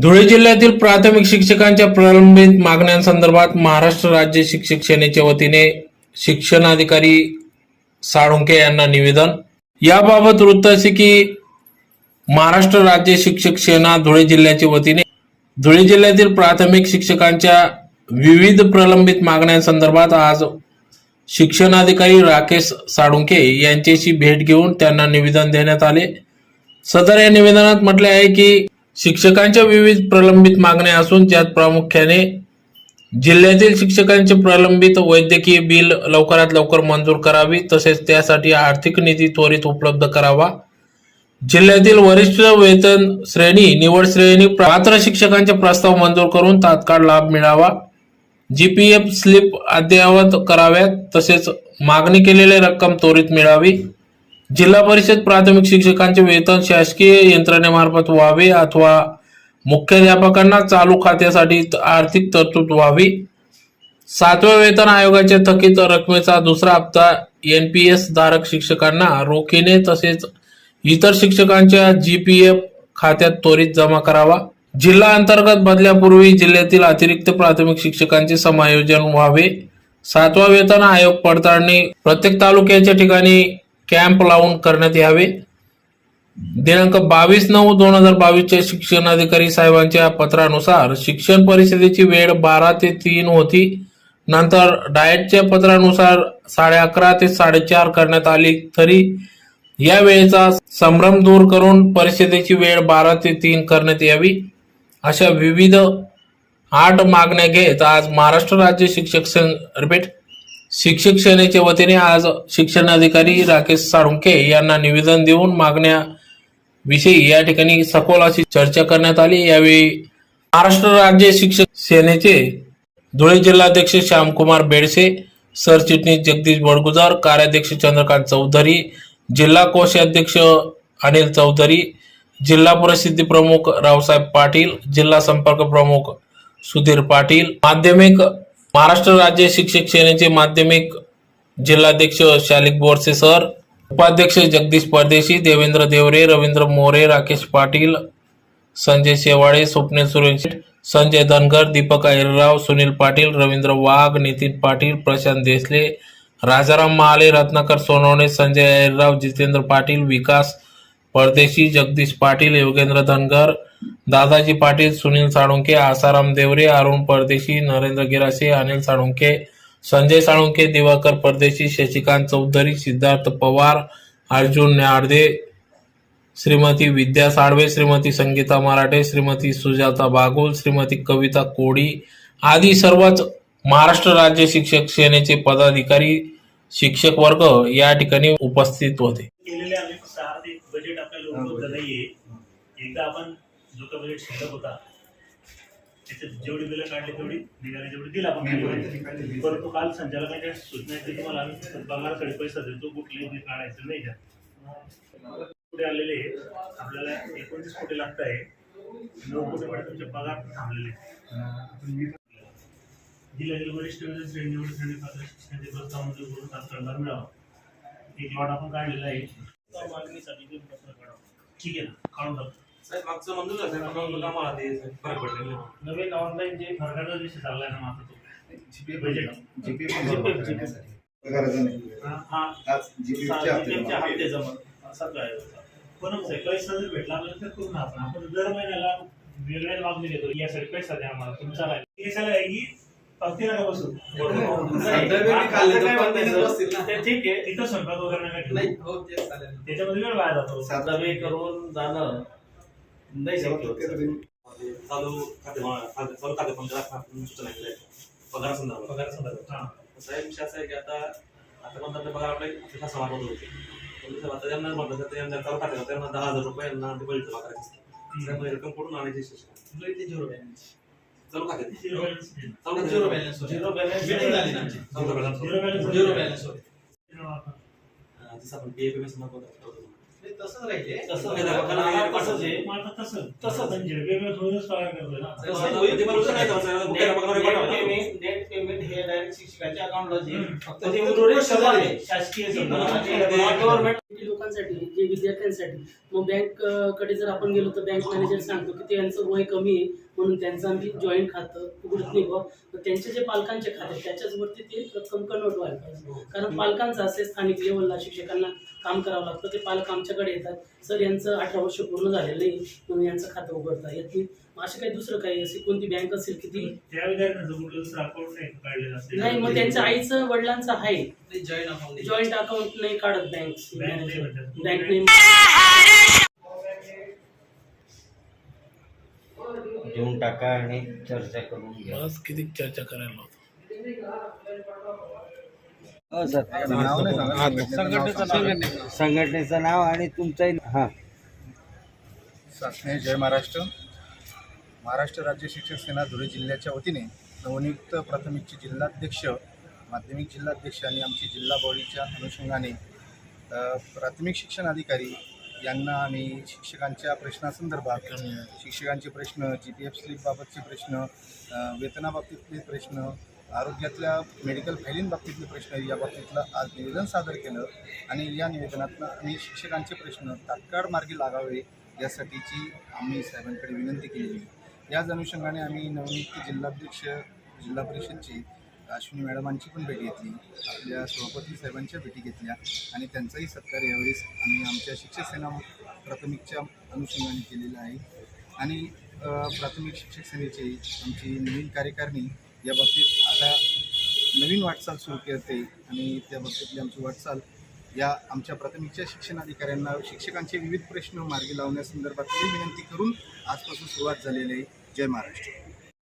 धुळे जिल्ह्यातील प्राथमिक शिक्षकांच्या प्रलंबित मागण्यांसंदर्भात महाराष्ट्र राज्य शिक्षक सेनेच्या वतीने शिक्षणाधिकारी साळुंके यांना निवेदन. याबाबत वृत्त असे की महाराष्ट्र राज्य शिक्षक सेना धुळे जिल्ह्याच्या वतीने धुळे जिल्ह्यातील प्राथमिक शिक्षकांच्या विविध प्रलंबित मागण्यांसंदर्भात आज शिक्षणाधिकारी राकेश साळुंके यांच्याशी भेट घेऊन त्यांना निवेदन देण्यात आले. सदर या निवेदनात म्हटले आहे की शिक्षकांच्या विविध प्रलंबित मागण्या असून ज्यात प्रामुख्याने जिल्ह्यातील शिक्षकांचे प्रलंबित वैद्यकीय बिल लवकरात लवकर मंजूर करावी तसेच त्यासाठी आर्थिक निधी त्वरित उपलब्ध करावा. जिल्ह्यातील वरिष्ठ वेतन श्रेणी निवड श्रेणी पात्र शिक्षकांचे प्रस्ताव मंजूर करून तात्काळ लाभ मिळावा. जीपीएफ स्लिप अद्ययावत कराव्यात तसेच मागणी केलेली रक्कम त्वरित मिळावी. जिल्हा परिषद प्राथमिक शिक्षकांचे वेतन शासकीय यंत्रणेमार्फत व्हावे अथवा मुख्याध्यापकांना चालू खात्यासाठी आर्थिक तरतूद व्हावी. सातव्या वेतन आयोगाच्या थकीत रकमेचा दुसरा हप्ता एन पी एस धारक शिक्षकांना रोखीने तसेच इतर शिक्षकांच्या जी पी एफ खात्यात त्वरित जमा करावा. जिल्हा अंतर्गत बदल्यापूर्वी जिल्ह्यातील अतिरिक्त प्राथमिक शिक्षकांचे समायोजन व्हावे. सातवा वेतन आयोग पडताळणी प्रत्येक तालुक्याच्या ठिकाणी कॅम्प लावून करण्यात यावे. दिनांक बावीस नऊ दोन हजार बावीसच्या शिक्षणाधिकारी साहेबांच्या पत्रानुसार शिक्षण परिषदेची वेळ बारा ते तीन होती. नंतर डाएटच्या पत्रानुसार साडे अकरा ते साडेचार करण्यात आली. तरी या वेळेचा संभ्रम दूर करून परिषदेची वेळ बारा ते तीन करण्यात यावी. अशा विविध आठ मागण्या घेत आज महाराष्ट्र राज्य शिक्षक संघ रिपीट. शिक्षक सेनेच्या वतीने आज शिक्षणाधिकारी राकेश साळुंके यांना निवेदन देऊन मागण्या विषयी या ठिकाणी सखोल अशी चर्चा करण्यात आली. यावेळी महाराष्ट्र राज्य शिक्षक सेनेचे धुळे जिल्हाध्यक्ष श्यामकुमार बेडसे सरचिटणीस जगदीश बडगुजार कार्याध्यक्ष चंद्रकांत चौधरी जिल्हा कोषाध्यक्ष अनिल चौधरी जिल्हा प्रसिद्धी प्रमुख रावसाहेब पाटील जिल्हा संपर्क प्रमुख सुधीर पाटील माध्यमिक महाराष्ट्र राज्य शिक्षक सेनेचे माध्यमिक जिल्हाध्यक्ष शालिक बोरसे सर उपाध्यक्ष जगदीश परदेशी देवेंद्र देवरे रवींद्र मोरे राकेश पाटील संजय शेवाळे स्वप्नील सुरेश संजय धनगर दीपक अहिरराव सुनील पाटील रवींद्र वाघ नितीन पाटील प्रशांत देसले राजाराम महाले रत्नाकर सोनवणे संजय अहिरराव जितेंद्र पाटील विकास परदेशी जगदीश पाटील योगेंद्र धनगर दादाजी पाटील सुनील साळुंके आसाराम देवरे अरुण परदेशी नरेंद्र गिरासे अनिल साळुंके संजय साळुंके दिवाकर परदेशी शशिकांत चौधरी सिद्धार्थ पवार अर्जुन न्याडदे श्रीमती विद्या साळवे श्रीमती संगीता मराठे श्रीमती सुजाता बागुल श्रीमती कविता कोडी आदी सर्वच महाराष्ट्र राज्य शिक्षक सेनेचे पदाधिकारी शिक्षक वर्ग या ठिकाणी उपस्थित होते. केलेले बजेट आपल्याला उपलब्ध नाहीये एकदा आपण जो का बजेट शिल्लक होता. त्याच्यात जेवढी बिलं काढली तेवढी निघाली जेवढी दिला आपण परंतु काल संचालकांच्या सूचना की तुम्हाला आम्ही पगारासाठी पैसा देतो कुठलेही बिल काढायचं नाही का? पुढे आलेले आपल्याला एकोणतीस कोटी लागत आहे. नऊ कोटीमध्ये तुमचे पगार थांबलेले. जिल्ह्यातील वरिष्ठ श्रेणी निवड श्रेणी पात्र प्रस्ताव मंजूर करून तात्काळ मिळावा. एक लॉट आपण काढलेला आहे. मागणीसाठी ठीक आहे ना? काढून टाकतो साहेब मागचं मंजूर झालं साहेब ते फरक पडलेलं नवीन ऑनलाईन जे फरकाचा विषय चाललाय ना माझा बजेट जीपी नाही? हा हा. आज हप्ते जमा. आहे. पण भेटला तर आपण आपण दर महिन्याला वेगळ्या मागणी देतो. यासाठी पैसा द्या आम्हाला. तुमचा राहील. वेळ पण हो चालेल. त्याच्यामध्ये वेळ वाया जातो. सात- दबे करून जाणं नाही. चालू खाते खाते- चालू आपण सूचना केल्या. पगार संदर्भात. पगार संदर्भात हा. साहेब विषय असा आहे की आता आता पण त्यांचे पगार आपल्या होते. पण आता त्यांना म्हटलं तर त्यांना चालू खाते त्यांना दहा हजार रुपये यांना दिवाळी जमा करायची असते त्यामुळे रक्कम कुठून आणायची शिक्षण चालू खाते. Zero balance. चालू zero balance zero balance. Zero balance होते. अं, जसं आपण तसंच राहिले तसं तसंच नाही, आहे. नाही, तसंच आहे. मग आता तसं तसंच. आपण झिडपेवर थोडंच पगार करतोय ना तसं होईल, ते बरोबर नाही करायचं. नेट- मुख्याध्यापकाला नेट report टाकायचा. पेमेंट नेट पेमेंट हे डायरेक्ट शिक्षकांच्या अकाउंटला जाईल हम्म. फक्त ते उर्वरित सगळं आहे. शासकीय हम्म. संदर्भात. आणि गव्हर्नमेंट लोकांसाठी जे विद्यार्थ्यांसाठी मग बँक अं, कडे जर आपण गेलो तर बँक मॅनेजर सांगतो की त्यांचं वय कमी आहे म्हणून त्यांचं आम्ही जॉईंट खातं उघडत तर त्यांचे जे पालकांचे खाते त्याच्याचवरती ते रक्कम कन्वर्ट व्हायला पाहिजे. कारण पालकांचं असे स्थानिक लेवलला शिक्षकांना काम करावं लागतं. ते पालक आमच्याकडे येतात. सर यांचं अठरा वर्ष पूर्ण झालेलं नाही म्हणून यांचं खातं उघडता येत नाही. मग असं काही दुसरं काही असे कोणती बँक असेल की ती त्या विद्यार्थ्यांचं कुठलं दुसरं अकाउंट नाही काढलेलं असेल नाही मग त्यांच्या आईचं वडिलांचं आहे. जॉईंट अकाउंट नाही. काढत बँक बँक नाही टाका आणि चर्चा करून घ्या. बस किती चर्चा करायला होतं हो सर. संघटनेचं नाव सांगा. संघटनेचं नाव आणि तुमचं हा. जय महाराष्ट्र. महाराष्ट्र राज्य शिक्षक सेना धुळे जिल्ह्याच्या वतीने नवनियुक्त प्राथमिकचे जिल्हाध्यक्ष माध्यमिक जिल्हाध्यक्ष आणि आमची जिल्हा बॉडीच्या अनुषंगाने अ, प्राथमिक शिक्षण अधिकारी यांना आम्ही शिक्षकांच्या प्रश्नासंदर्भात शिक्षकांचे प्रश्न जी पी एफ स्लिपबाबतचे प्रश्न वेतनाबाबतीतले प्रश्न आरोग्यातल्या मेडिकल फायलींबाबतीतले प्रश्न या बाबतीतलं आज निवेदन सादर केलं आणि या निवेदनातनं आम्ही शिक्षकांचे प्रश्न तात्काळ मार्गी लागावे यासाठीची आम्ही साहेबांकडे विनंती केलेली याच अनुषंगाने आम्ही नवनियुक्त जिल्हाध्यक्ष जिल्हा परिषदचे अश्विनी मॅडमांची पण भेट घेतली. आपल्या सभापती साहेबांच्या भेटी घेतल्या आणि त्यांचाही सत्कार यावेळेस आम्ही आमच्या शिक्षक सेना प्राथमिकच्या अनुषंगाने केलेला आहे. आणि प्राथमिक शिक्षक सेनेचे आमची नवीन कार्यकारिणी या बाबतीत आता नवीन वाटचाल सुरू करते आणि त्या बाबतीतली आमची वाटचाल या आमच्या प्राथमिकच्या शिक्षणाधिकाऱ्यांना शिक्षकांचे विविध प्रश्न मार्गी लावण्यासंदर्भातली विनंती करून आजपासून सुरुवात झालेली आहे. जय महाराष्ट्र.